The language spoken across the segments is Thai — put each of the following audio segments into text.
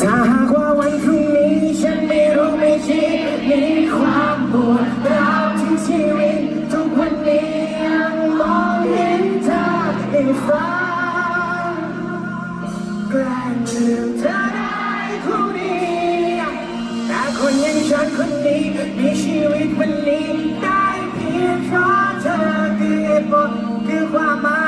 ถ้าหากว่าวันพรุ่งนี้ ฉันไม่รู้ไม่ชี้มีความปวดร้าวที่ชีวิตทุกวันนี้ยังมองเห็นเธอในฝันแกล้งลืมเธอได้ผู้เดียวแต่คนอยังฉันคนนี้มีชีวิตวันนี้ได้เพียงเพราะเธอคือเหตุผลคือความหมาย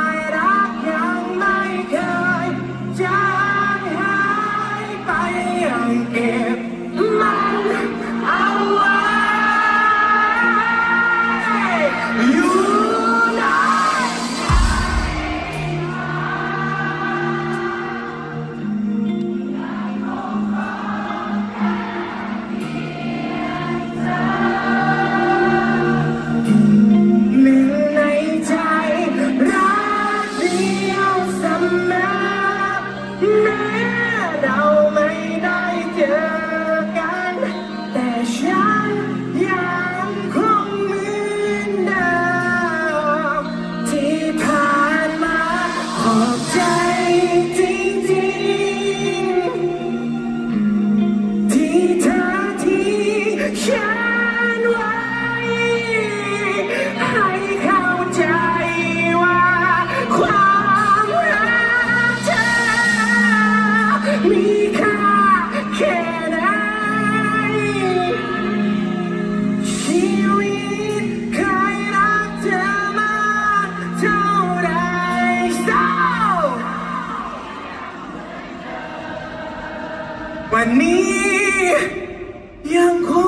ที่เธอที่ฉันไว้ วันนี้ยังคง